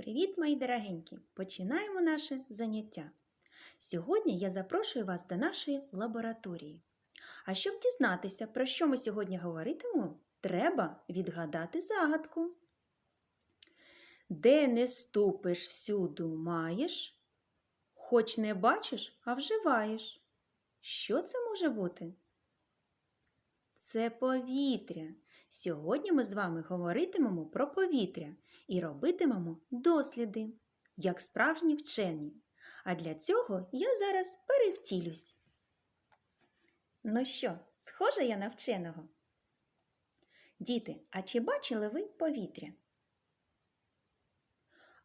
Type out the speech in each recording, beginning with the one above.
Привіт, мої дорогенькі! Починаємо наше заняття. Сьогодні я запрошую вас до нашої лабораторії. А щоб дізнатися, про що ми сьогодні говоритимемо, треба відгадати загадку. Де не ступиш, всюду маєш, хоч не бачиш, а вживаєш. Що це може бути? Це повітря. Сьогодні ми з вами говоритимемо про повітря і робитимемо досліди, як справжні вчені. А для цього я зараз перевтілюсь. Ну що, схожа я на вченого? Діти, а чи бачили ви повітря?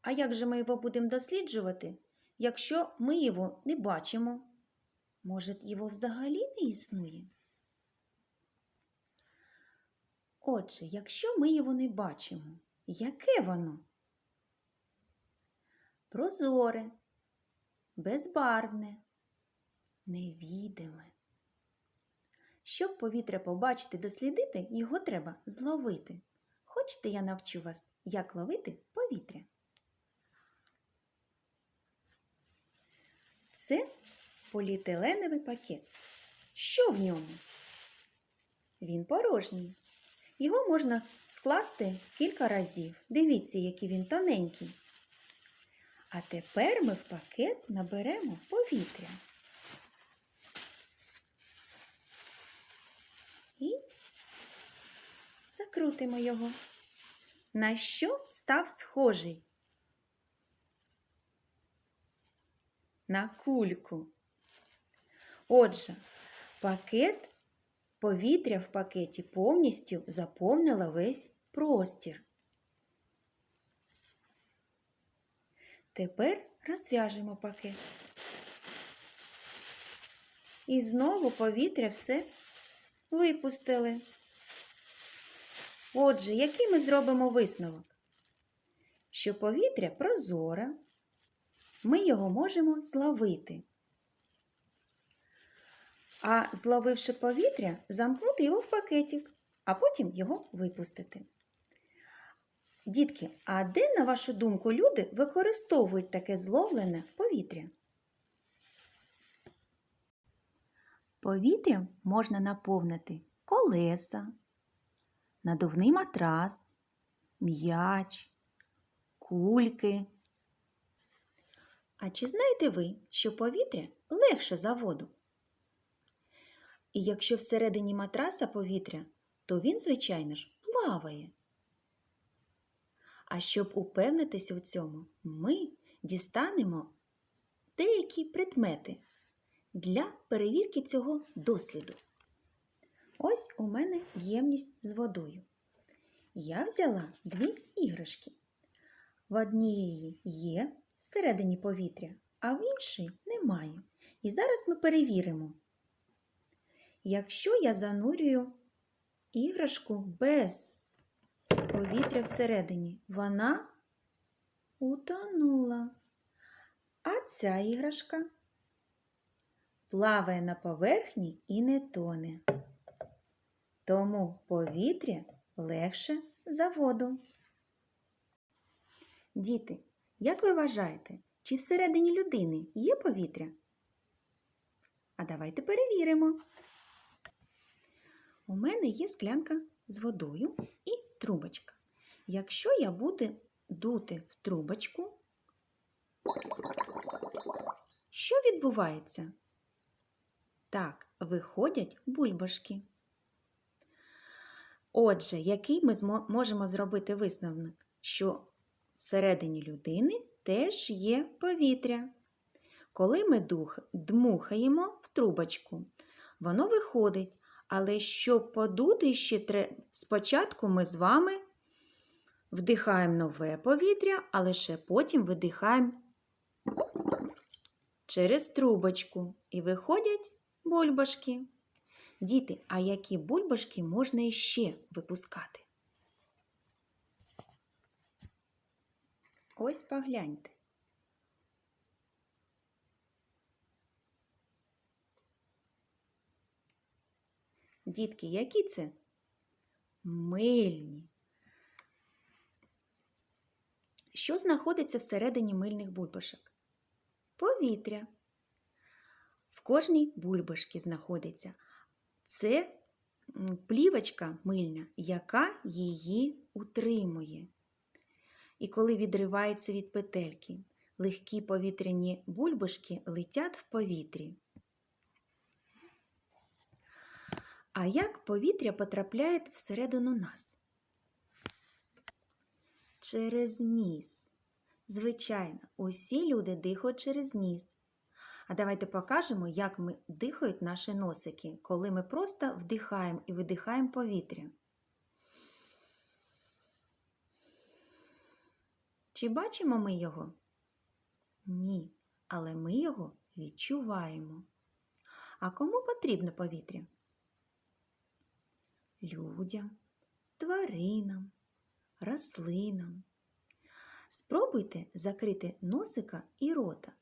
А як же ми його будемо досліджувати, якщо ми його не бачимо? Може, його взагалі не існує? Отже, якщо ми його не бачимо, яке воно? Прозоре, безбарвне, невідиме. Щоб повітря побачити, дослідити, його треба зловити. Хочете, я навчу вас, як ловити повітря? Це поліетиленовий пакет. Що в ньому? Він порожній. Його можна скласти кілька разів. Дивіться, який він тоненький. А тепер ми в пакет наберемо повітря. І закрутимо його. На що став схожий? На кульку. Отже, пакет Повітря в пакеті повністю заповнило весь простір. Тепер розв'яжемо пакет. І знову повітря все випустили. Отже, який ми зробимо висновок? Що повітря прозоре, ми його можемо зловити а зловивши повітря, замкнути його в пакетик, а потім його випустити. Дітки, а де, на вашу думку, люди використовують таке зловлене повітря? Повітрям можна наповнити колеса, надувний матрас, м'яч, кульки. А чи знаєте ви, що повітря легше за воду? І якщо всередині матраса повітря, то він, звичайно ж, плаває. А щоб упевнитися у цьому, ми дістанемо деякі предмети для перевірки цього досліду. Ось у мене ємність з водою. Я взяла дві іграшки. В однієї є всередині повітря, а в іншій немає. І зараз ми перевіримо. Якщо я занурюю іграшку без повітря всередині, вона утонула. А ця іграшка плаває на поверхні і не тоне. Тому повітря легше за воду. Діти, як ви вважаєте, чи всередині людини є повітря? А давайте перевіримо. У мене є склянка з водою і трубочка. Якщо я буду дути в трубочку, що відбувається? Так, виходять бульбашки. Отже, який ми можемо зробити висновок, що всередині людини теж є повітря. Коли ми дмухаємо в трубочку, воно виходить, але щоб подути ще треба, спочатку ми з вами вдихаємо нове повітря, а лише потім видихаємо через трубочку і виходять бульбашки. Діти, а які бульбашки можна іще випускати? Ось погляньте. Дітки, які це? Мильні. Що знаходиться всередині мильних бульбашок? Повітря. В кожній бульбашці знаходиться. Це плівочка мильна, яка її утримує. І коли відривається від петельки, легкі повітряні бульбашки летять в повітрі. А як повітря потрапляє всередину нас? Через ніс. Звичайно, усі люди дихають через ніс. А давайте покажемо, як ми дихають наші носики, коли ми просто вдихаємо і видихаємо повітря. Чи бачимо ми його? Ні, але ми його відчуваємо. А кому потрібно повітря? Людям, тваринам, рослинам. Спробуйте закрити носика і рота.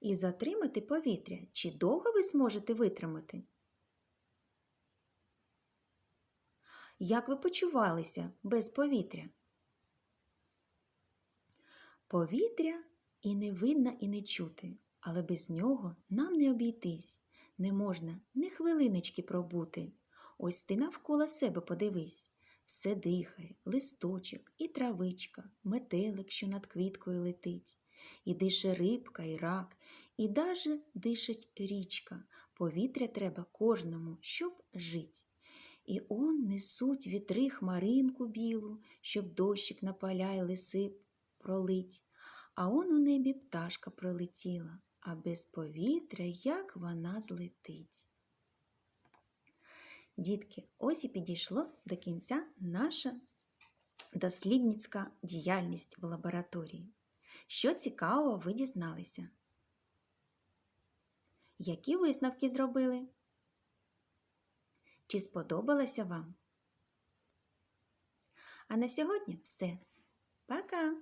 І затримати повітря. Чи довго ви зможете витримати? Як ви почувалися без повітря? Повітря і не видно, і не чути, але без нього нам не обійтись. Не можна ні хвилиночки пробути. Ось ти навколо себе подивись. Все дихає, листочок і травичка, метелик, що над квіткою летить. І дише рибка, і рак, і даже дишить річка. Повітря треба кожному, щоб жить. І он несуть вітри хмаринку білу, щоб дощик на поля й лиси пролить. А он у небі пташка пролетіла, а без повітря як вона злетить. Дітки, ось і підійшло до кінця наша дослідницька діяльність в лабораторії. Що цікавого ви дізналися? Які висновки зробили? Чи сподобалося вам? А на сьогодні все. Пока!